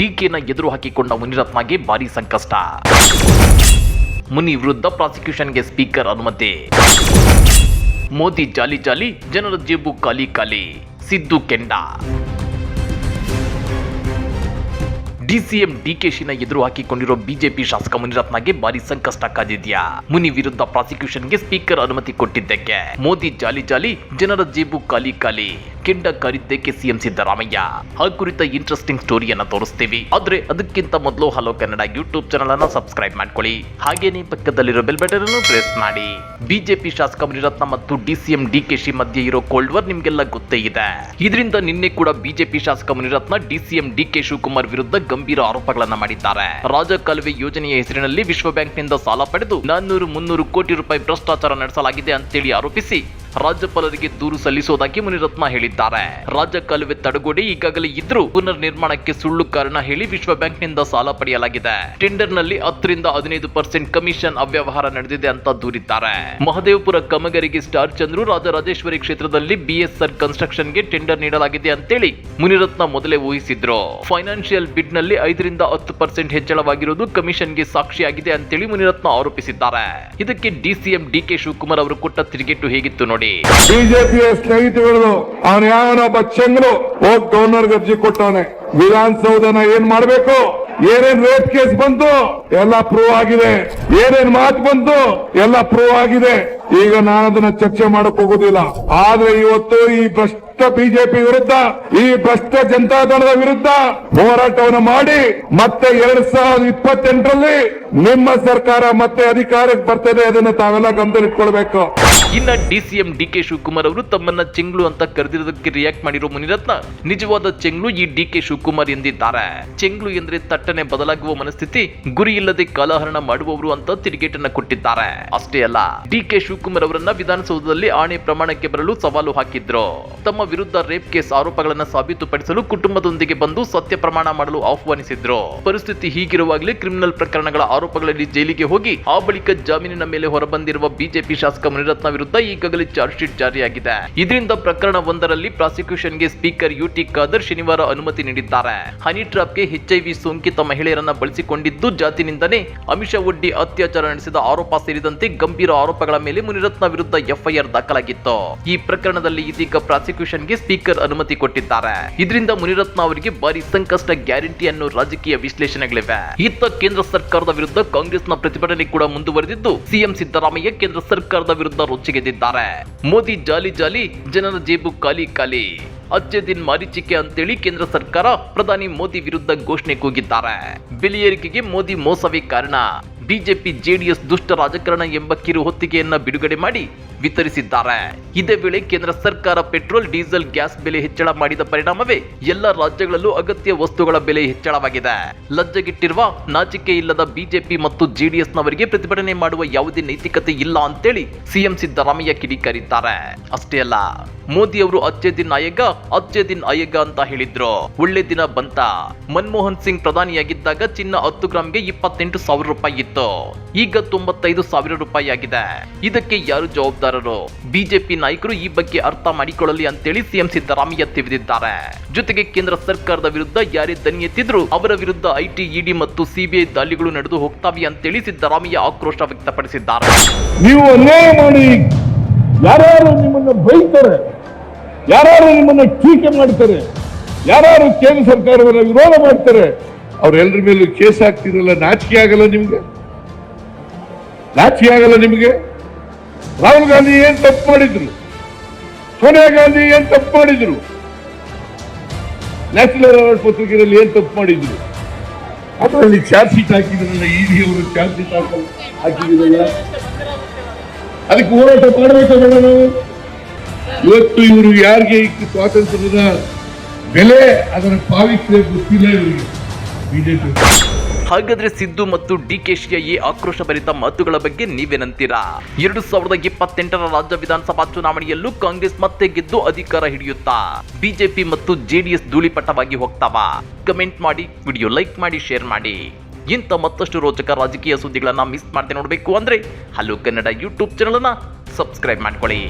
ಡಿಕೆನ ಎದುರು ಹಾಕಿಕೊಂಡ ಮುನಿರತ್ನಗೆ ಭಾರಿ ಸಂಕಷ್ಟ. ಮುನಿ ವಿರುದ್ಧ ಪ್ರಾಸಿಕ್ಯೂಷನ್ಗೆ ಸ್ಪೀಕರ್ ಅನುಮತಿ. ಮೋದಿ ಜಾಲಿ ಜಾಲಿ ಜನರ ಜೇಬು ಖಾಲಿ ಖಾಲಿ. ಸಿದ್ದು ಕೆಂಡ. ಡಿಸಿಎಂ ಡಿಕೆಶಿನ ಎದುರು ಹಾಕಿಕೊಂಡಿರೋ ಬಿಜೆಪಿ ಶಾಸಕ ಮುನಿರತ್ನಗೆ ಭಾರಿ ಸಂಕಷ್ಟ ಕಾದಿದ್ಯಾ? ಮುನಿ ವಿರುದ್ಧ ಪ್ರಾಸಿಕ್ಯೂಷನ್ಗೆ ಸ್ಪೀಕರ್ ಅನುಮತಿ ಕೊಟ್ಟಿದ್ದಕ್ಕೆ. ಮೋದಿ ಜಾಲಿ ಜಾಲಿ, ಜನರ ಜೇಬು ಖಾಲಿ ಖಾಲಿ. ಕೆಂಡ ಕಾರಿದ್ದಕ್ಕೆ ಸಿಎಂ ಸಿದ್ದರಾಮಯ್ಯ. ಆ ಕುರಿತ ಇಂಟ್ರೆಸ್ಟಿಂಗ್ ಸ್ಟೋರಿಯನ್ನ ತೋರಿಸ್ತೀವಿ. ಆದ್ರೆ ಅದಕ್ಕಿಂತ ಮೊದಲು ಹಲೋ ಕನ್ನಡ ಯೂಟ್ಯೂಬ್ ಚಾನಲ್ ಅನ್ನ ಸಬ್ಸ್ಕ್ರೈಬ್ ಮಾಡ್ಕೊಳ್ಳಿ. ಹಾಗೇನೇ ಪಕ್ಕದಲ್ಲಿರೋ ಬೆಲ್ ಬಟನ್ ಅನ್ನು ಪ್ರೆಸ್ ಮಾಡಿ. ಬಿಜೆಪಿ ಶಾಸಕ ಮುನಿರತ್ನ ಮತ್ತು ಡಿಸಿಎಂ ಡಿಕೆಶಿ ಮಧ್ಯೆ ಇರೋ ಕೋಲ್ಡ್ ವಾರ್ ನಿಮ್ಗೆಲ್ಲ ಗೊತ್ತೇ ಇದೆ. ಇದರಿಂದ ನಿನ್ನೆ ಕೂಡ ಬಿಜೆಪಿ ಶಾಸಕ ಮುನಿರತ್ನ, ಡಿಸಿಎಂ ಡಿಕೆ ಶಿವಕುಮಾರ್ ವಿರುದ್ಧ ಗಂಭೀರ ಆರೋಪಗಳನ್ನ ಮಾಡಿದ್ದಾರೆ. ರಾಜಕಾಲುವೆ ಯೋಜನೆಯ ಹೆಸರಿನಲ್ಲಿ ವಿಶ್ವ ಬ್ಯಾಂಕ್ನಿಂದ ಸಾಲ ಪಡೆದು ನಾನ್ನೂರು ಮುನ್ನೂರು ಕೋಟಿ ರೂಪಾಯಿ ಭ್ರಷ್ಟಾಚಾರ ನಡೆಸಲಾಗಿದೆ ಅಂತೇಳಿ ಆರೋಪಿಸಿ ರಾಜ್ಯಪಾಲರಿಗೆ ದೂರು ಸಲ್ಲಿಸುವುದಾಗಿ ಮುನಿರತ್ನ ಹೇಳಿದ್ದಾರೆ. ರಾಜ್ಯ ಕಾಲುವೆ ತಡೆಗೋಡೆ ಈಗಾಗಲೇ ಇದ್ರೂ ಪುನರ್ ನಿರ್ಮಾಣಕ್ಕೆ ಸುಳ್ಳು ಕಾರಣ ಹೇಳಿ ವಿಶ್ವ ಬ್ಯಾಂಕ್ನಿಂದ ಸಾಲ ಪಡೆಯಲಾಗಿದೆ. ಟೆಂಡರ್ನಲ್ಲಿ ಹತ್ತರಿಂದ ಹದಿನೈದು ಪರ್ಸೆಂಟ್ ಕಮಿಷನ್ ಅವ್ಯವಹಾರ ನಡೆದಿದೆ ಅಂತ ದೂರಿದ್ದಾರೆ. ಮಹದೇವಪುರ ಕಮಗರಿಗೆ ಸ್ಟಾರ್ ಚಂದ್ರು, ರಾಜರಾಜೇಶ್ವರಿ ಕ್ಷೇತ್ರದಲ್ಲಿ ಬಿಎಸ್ಆರ್ ಕನ್ಸ್ಟ್ರಕ್ಷನ್ಗೆ ಟೆಂಡರ್ ನೀಡಲಾಗಿದೆ ಅಂತೇಳಿ ಮುನಿರತ್ನ ಮೊದಲೇ ಊಹಿಸಿದ್ರು. ಫೈನಾನ್ಷಿಯಲ್ ಬಿಡ್ನಲ್ಲಿ ಐದರಿಂದ ಹತ್ತು ಪರ್ಸೆಂಟ್ ಹೆಚ್ಚಳವಾಗಿರುವುದು ಕಮಿಷನ್ಗೆ ಸಾಕ್ಷಿಯಾಗಿದೆ ಅಂತೇಳಿ ಮುನಿರತ್ನ ಆರೋಪಿಸಿದ್ದಾರೆ. ಇದಕ್ಕೆ ಡಿಸಿಎಂ ಡಿಕೆ ಶಿವಕುಮಾರ್ ಅವರು ಕೊಟ್ಟ ತಿರುಗೇಟು ಹೇಗಿತ್ತು ನೋಡಿ. ಬಿಜೆಪಿಯ ಸ್ನೇಹಿತರುಗಳು ಅವನ ಯಾವನ ಚೆಂಗರು ಹೋಗಿ ಗವರ್ನರ್ ಅರ್ಜಿ ಕೊಟ್ಟವನೆ ವಿಧಾನಸೌಧನ ಏನ್ ಮಾಡ್ಬೇಕು? ಏನೇನ್ ರೇಪ್ ಕೇಸ್ ಬಂತು? ಎಲ್ಲ ಪ್ರೂವ್ ಆಗಿದೆ. ಏನೇನ್ ಮಾತು ಬಂತು? ಎಲ್ಲ ಪ್ರೂವ್ ಆಗಿದೆ. ಈಗ ನಾನು ಅದನ್ನ ಚರ್ಚೆ ಮಾಡಕ್ ಹೋಗುದಿಲ್ಲ. ಆದ್ರೆ ಇವತ್ತು ಈ ಭ್ರಷ್ಟ ಬಿಜೆಪಿ ವಿರುದ್ಧ, ಈ ಭ್ರಷ್ಟ ಜನತಾದಳದ ವಿರುದ್ಧ ಹೋರಾಟವನ್ನು ಮಾಡಿ, ಮತ್ತೆ ಎರಡ್ ಸಾವಿರದ ಇಪ್ಪತ್ತೆಂಟರಲ್ಲಿ ನಿಮ್ಮ ಸರ್ಕಾರ ಮತ್ತೆ ಅಧಿಕಾರಕ್ಕೆ ಬರ್ತದೆ, ಅದನ್ನ ತಾವೆಲ್ಲ ಗಮನದಲ್ಲಿಟ್ಕೊಳ್ಬೇಕು. ಇನ್ನ ಡಿಸಿಎಂ ಡಿಕೆ ಶಿವಕುಮಾರ್ ಅವರು ತಮ್ಮನ್ನ ಚೆಂಗ್ಳು ಅಂತ ಕರೆದಿರೋದಕ್ಕೆ ರಿಯಾಕ್ಟ್ ಮಾಡಿರೋ ಮುನಿರತ್ನ ನಿಜವಾದ ಚೆಂಗ್ಳು ಈ ಡಿ ಕೆ ಶಿವಕುಮಾರ್ ಎಂದಿದ್ದಾರೆ. ಚೆಂಗ್ಳು ಎಂದ್ರೆ ತಟ್ಟನೆ ಬದಲಾಗುವ ಮನಸ್ಥಿತಿ, ಗುರಿ ಇಲ್ಲದೆ ಕಾಲಹರಣ ಮಾಡುವವರು ಅಂತ ತಿರುಗೇಟನ್ನ ಕೊಟ್ಟಿದ್ದಾರೆ. ಅಷ್ಟೇ ಅಲ್ಲ ಡಿ ಕೆ ಶಿವಕುಮಾರ್ ಅವರನ್ನ ವಿಧಾನಸೌಧದಲ್ಲಿ ಆಣೆ ಪ್ರಮಾಣಕ್ಕೆ ಬರಲು ಸವಾಲು ಹಾಕಿದ್ರು. ತಮ್ಮ ವಿರುದ್ಧ ರೇಪ್ ಕೇಸ್ ಆರೋಪಗಳನ್ನ ಸಾಬೀತುಪಡಿಸಲು ಕುಟುಂಬದೊಂದಿಗೆ ಬಂದು ಸತ್ಯ ಪ್ರಮಾಣ ಮಾಡಲು ಆಹ್ವಾನಿಸಿದ್ರು. ಪರಿಸ್ಥಿತಿ ಹೀಗಿರುವಾಗಲೇ ಕ್ರಿಮಿನಲ್ ಪ್ರಕರಣಗಳ ಆರೋಪಗಳಲ್ಲಿ ಜೈಲಿಗೆ ಹೋಗಿ, ಆ ಬಳಿಕ ಜಾಮೀನಿನ ಮೇಲೆ ಹೊರಬಂದಿರುವ ಬಿಜೆಪಿ ಶಾಸಕ ಮುನಿರತ್ನ ವಿರುದ್ಧ ಈಗಾಗಲೇ ಚಾರ್ಜ್ ಶೀಟ್ ಜಾರಿಯಾಗಿದೆ. ಇದರಿಂದ ಪ್ರಕರಣ ಒಂದರಲ್ಲಿ ಪ್ರಾಸಿಕ್ಯೂಷನ್ಗೆ ಸ್ಪೀಕರ್ ಯುಟಿ ಖಾದರ್ ಶನಿವಾರ ಅನುಮತಿ ನೀಡಿದ್ದಾರೆ. ಹನಿ ಟ್ರಾಪ್ಗೆ ಎಚ್ಐವಿ ಸೋಂಕಿತ ಮಹಿಳೆಯರನ್ನ ಬಳಸಿಕೊಂಡಿದ್ದು, ಜಾತಿನಿಂದನೇ ಅಮಿಷ ಒಡ್ಡಿ ಅತ್ಯಾಚಾರ ನಡೆಸಿದ ಆರೋಪ ಸೇರಿದಂತೆ ಗಂಭೀರ ಆರೋಪಗಳ ಮೇಲೆ ಮುನಿರತ್ನ ವಿರುದ್ಧ ಎಫ್ಐಆರ್ ದಾಖಲಾಗಿತ್ತು. ಈ ಪ್ರಕರಣದಲ್ಲಿ ಇದೀಗ ಪ್ರಾಸಿಕ್ಯೂಷನ್ಗೆ ಸ್ಪೀಕರ್ ಅನುಮತಿ ಕೊಟ್ಟಿದ್ದಾರೆ. ಇದರಿಂದ ಮುನಿರತ್ನ ಅವರಿಗೆ ಭಾರಿ ಸಂಕಷ್ಟ ಗ್ಯಾರಂಟಿ ಅನ್ನೋ ರಾಜಕೀಯ ವಿಶ್ಲೇಷಣೆಗಳಿವೆ. ಇತ್ತ ಕೇಂದ್ರ ಸರ್ಕಾರದ ವಿರುದ್ಧ ಕಾಂಗ್ರೆಸ್ನ ಪ್ರತಿಭಟನೆ ಕೂಡ ಮುಂದುವರೆದಿದ್ದು, ಸಿಎಂ ಸಿದ್ದರಾಮಯ್ಯ ಕೇಂದ್ರ ಸರ್ಕಾರದ ವಿರುದ್ಧ ರೊಚ್ಚಿಗೆದ್ದಿದ್ದಾರೆ ಮೋದಿ ಜಾಲಿ ಜಾಲಿ ಜನರ ಜೇಬು ಕಲಿ ಕಲಿ ಅಜ್ಜೆ ದಿನ್ ಮಾರೀಚಿಕೆ ಅಂತೇಳಿ ಕೇಂದ್ರ ಸರ್ಕಾರ ಪ್ರಧಾನಿ ಮೋದಿ ವಿರುದ್ಧ ಘೋಷಣೆ ಕೂಗಿದ್ದಾರೆ. ಬೆಲೆ ಏರಿಕೆಗೆ ಮೋದಿ ಮೋಸವೇ ಕಾರಣ. ಬಿಜೆಪಿ ಜೆಡಿಎಸ್ ದುಷ್ಟ ರಾಜಕಾರಣ ಎಂಬ ಕಿರು ಹೊತ್ತಿಗೆಯನ್ನ ಬಿಡುಗಡೆ ಮಾಡಿ ವಿತರಿಸಿದ್ದಾರೆ. ಇದೇ ವೇಳೆ ಕೇಂದ್ರ ಸರ್ಕಾರ ಪೆಟ್ರೋಲ್, ಡೀಸೆಲ್, ಗ್ಯಾಸ್ ಬೆಲೆ ಹೆಚ್ಚಳ ಮಾಡಿದ ಪರಿಣಾಮವೇ ಎಲ್ಲ ರಾಜ್ಯಗಳಲ್ಲೂ ಅಗತ್ಯ ವಸ್ತುಗಳ ಬೆಲೆ ಹೆಚ್ಚಳವಾಗಿದೆ. ಲಜ್ಜೆಗಿಟ್ಟಿರುವ ನಾಚಿಕೆ ಇಲ್ಲದ ಬಿಜೆಪಿ ಮತ್ತು ಜೆಡಿಎಸ್ ನವರಿಗೆ ಪ್ರತಿಭಟನೆ ಮಾಡುವ ಯಾವುದೇ ನೈತಿಕತೆ ಇಲ್ಲ ಅಂತೇಳಿ ಸಿಎಂ ಸಿದ್ದರಾಮಯ್ಯ ಕಿಡಿಕಾರಿದ್ದಾರೆ. ಅಷ್ಟೇ ಅಲ್ಲ ಮೋದಿ ಅವರು ಅಚ್ಚೆ ದಿನ್ ಆಯಗ, ಅಚ್ಚೆ ದಿನ್ ಆಯಗ ಅಂತ ಹೇಳಿದ್ರು. ಒಳ್ಳೆ ದಿನ ಬಂತ. ಮನಮೋಹನ್ ಸಿಂಗ್ ಪ್ರಧಾನಿಯಾಗಿದ್ದಾಗ ಚಿನ್ನ ಹತ್ತು ಗ್ರಾಮ್ಗೆ ಇಪ್ಪತ್ತೆಂಟು ಸಾವಿರ ರೂಪಾಯಿ ಇತ್ತು. ಈಗ ತೊಂಬತ್ತೈದು ಸಾವಿರ ರೂಪಾಯಿ ಆಗಿದೆ ಇದಕ್ಕೆ ಯಾರು ಜವಾಬ್ದಾರರು ಬಿಜೆಪಿ ನಾಯಕರು ಈ ಬಗ್ಗೆ ಅರ್ಥ ಮಾಡಿಕೊಳ್ಳಲಿ ಅಂತೇಳಿ ಸಿಎಂ ಸಿದ್ದರಾಮಯ್ಯ ತಿಳಿದಿದ್ದಾರೆ. ಜೊತೆಗೆ ಕೇಂದ್ರ ಸರ್ಕಾರದ ವಿರುದ್ಧ ಯಾರೇ ದನಿ ಎತ್ತಿದ್ರು ಅವರ ವಿರುದ್ಧ ಐಟಿ, ಇಡಿ ಮತ್ತು ಸಿಬಿಐ ದಾಳಿಗಳು ನಡೆದು ಹೋಗ್ತಾವೆ ಅಂತೇಳಿ ಸಿದ್ದರಾಮಯ್ಯ ಆಕ್ರೋಶ ವ್ಯಕ್ತಪಡಿಸಿದ್ದಾರೆ. ನೀವು ಅನ್ಯಾಯ ಮಾಡಿ ಯಾರು ನಿಮ್ಮನ್ನ ಬೈತಾರೆ ಯಾರು ನಿಮ್ಮನ್ನು ಟೀಕೆ ಮಾಡ್ತಾರೆ ಯಾರು ಕೇಂದ್ರ ಸರ್ಕಾರವನ್ನ ವಿರೋಧ ಮಾಡ್ತಾರೆ ಅವರೆಲ್ಲರ ಮೇಲೂ ಕೇಸ್ ಹಾಕ್ತಿರಲ್ಲ ನಾಚಿಕೆ ಆಗಲ್ಲ ನಿಮಗೆ? ನಾಚಿಕೆ ಆಗಲ್ಲ ನಿಮ್ಗೆ? ರಾಹುಲ್ ಗಾಂಧಿ ಏನ್ ತಪ್ಪು ಮಾಡಿದ್ರು? ಸೋನಿಯಾ ಗಾಂಧಿ ಏನ್ ತಪ್ಪು ಮಾಡಿದ್ರು? ನ್ಯಾಷನಲ್ ಅವಾರ್ಡ್ ಪತ್ರಿಕೆಯಲ್ಲಿ ಏನ್ ತಪ್ಪು ಮಾಡಿದ್ರು? ಅದರಲ್ಲಿ ಚಾರ್ಜ್ ಶೀಟ್ ಹಾಕಿದ್ರಲ್ಲ ಇಡಿ ಅವರು ಚಾರ್ಜ್ ಶೀಟ್ ಹಾಕಿದ್ರಲ್ಲ. ಅದಕ್ಕೆ ಹೋರಾಟ ಮಾಡಬೇಕಲ್ಲ ನಾವು. ಇವತ್ತು ಇವರು ಯಾರಿಗೆ ಸ್ವಾತಂತ್ರ್ಯದ ಬೆಲೆ ಅದರ ಪಾವಿತ್ರ್ಯ ಗೊತ್ತಿಲ್ಲ ಇವರಿಗೆ. ಬಿಜೆಪಿ ಹಾಗಾದ್ರೆ ಸಿದ್ದು ಮತ್ತು ಡಿ ಕೆ ಶಿಯ ಈ ಆಕ್ರೋಶ ಭರಿತ ಮಾತುಗಳ ಬಗ್ಗೆ ನೀವೇನಂತೀರಾ? ಎರಡು ಸಾವಿರದ ಇಪ್ಪತ್ತೆಂಟರ ರಾಜ್ಯ ವಿಧಾನಸಭಾ ಚುನಾವಣೆಯಲ್ಲೂ ಕಾಂಗ್ರೆಸ್ ಮತ್ತೆ ಗೆದ್ದು ಅಧಿಕಾರ ಹಿಡಿಯುತ್ತಾ? ಬಿಜೆಪಿ ಮತ್ತು ಜೆಡಿಎಸ್ ಧೂಳಿಪಟವಾಗಿ ಹೋಗ್ತಾವ? ಕಮೆಂಟ್ ಮಾಡಿ, ವಿಡಿಯೋ ಲೈಕ್ ಮಾಡಿ, ಶೇರ್ ಮಾಡಿ. ಇಂಥ ಮತ್ತಷ್ಟು ರೋಚಕ ರಾಜಕೀಯ ಸುದ್ದಿಗಳನ್ನ ಮಿಸ್ ಮಾಡದೆ ನೋಡಬೇಕು ಅಂದ್ರೆ ಹಲೋ ಕನ್ನಡ ಯೂಟ್ಯೂಬ್ ಚಾನಲ್ ಅನ್ನ ಸಬ್ಸ್ಕ್ರೈಬ್ ಮಾಡ್ಕೊಳ್ಳಿ.